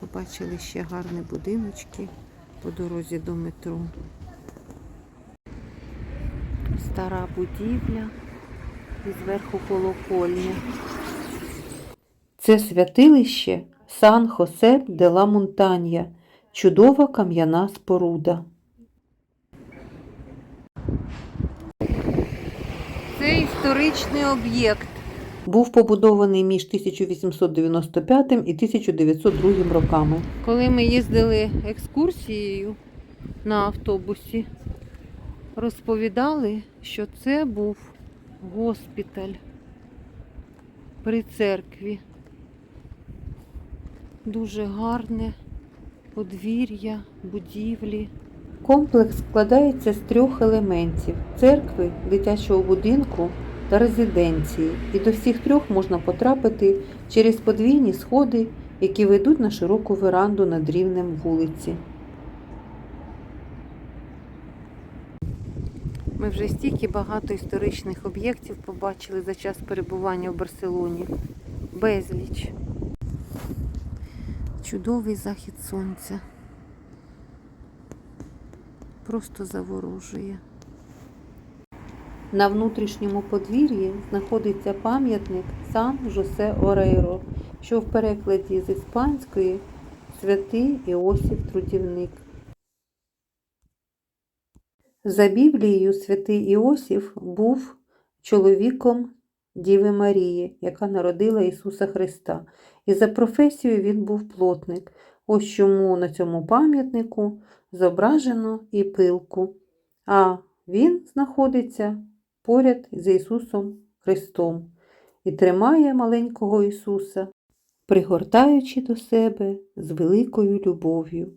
Побачили ще гарні будиночки по дорозі до метро. Стара будівля і зверху колокольня. Це святилище Сан Хосеп де ла Монтанья, чудова кам'яна споруда. Це історичний об'єкт. Був побудований між 1895 і 1902 роками. Коли ми їздили екскурсією на автобусі, розповідали, що це був госпіталь при церкві. Дуже гарне подвір'я, будівлі. Комплекс складається з трьох елементів: церкви, дитячого будинку та резиденції. І до всіх трьох можна потрапити через подвійні сходи, які ведуть на широку веранду над рівнем вулиці. Ми вже стільки багато історичних об'єктів побачили за час перебування в Барселоні. Безліч. Чудовий захід сонця. Просто заворожує. На внутрішньому подвір'ї знаходиться пам'ятник Сан Жосе Орейро, що в перекладі з іспанської святий Іосиф Трудівник. За Біблією святий Іосиф був чоловіком Діви Марії, яка народила Ісуса Христа. І за професією він був плотник. Ось чому на цьому пам'ятнику зображено і пилку, а він знаходиться поряд з Ісусом Христом і тримає маленького Ісуса, пригортаючи до себе з великою любов'ю.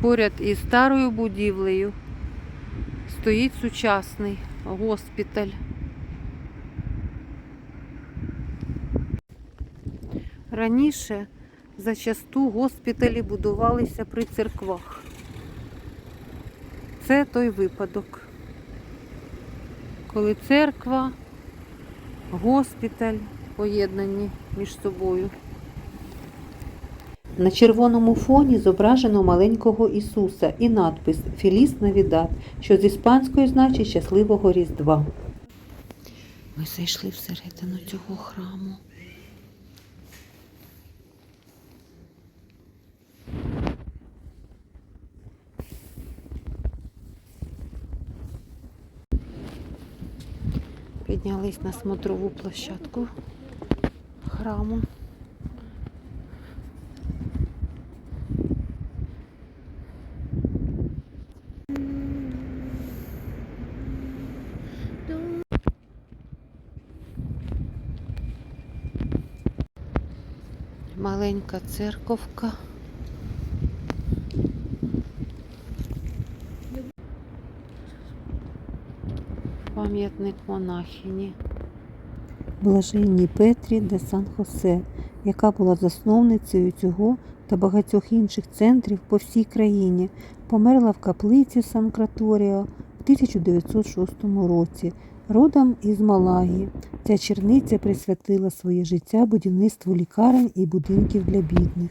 Поряд із старою будівлею стоїть сучасний госпіталь. Раніше зачасту госпіталі будувалися при церквах. Це той випадок, коли церква, госпіталь поєднані між собою. На червоному фоні зображено маленького Ісуса і надпис Філіс Навідат, що з іспанської значить щасливого Різдва. Ми зайшли всередину цього храму. Піднялись на смотрову площадку храму. Маленька церковка. Пам'ятник монахині. Блаженній Петрі де Сан Хосе, яка була засновницею цього та багатьох інших центрів по всій країні, померла в каплиці Сан Краторіо в 1906 році, родом із Малагі. Ця черниця присвятила своє життя будівництву лікарень і будинків для бідних.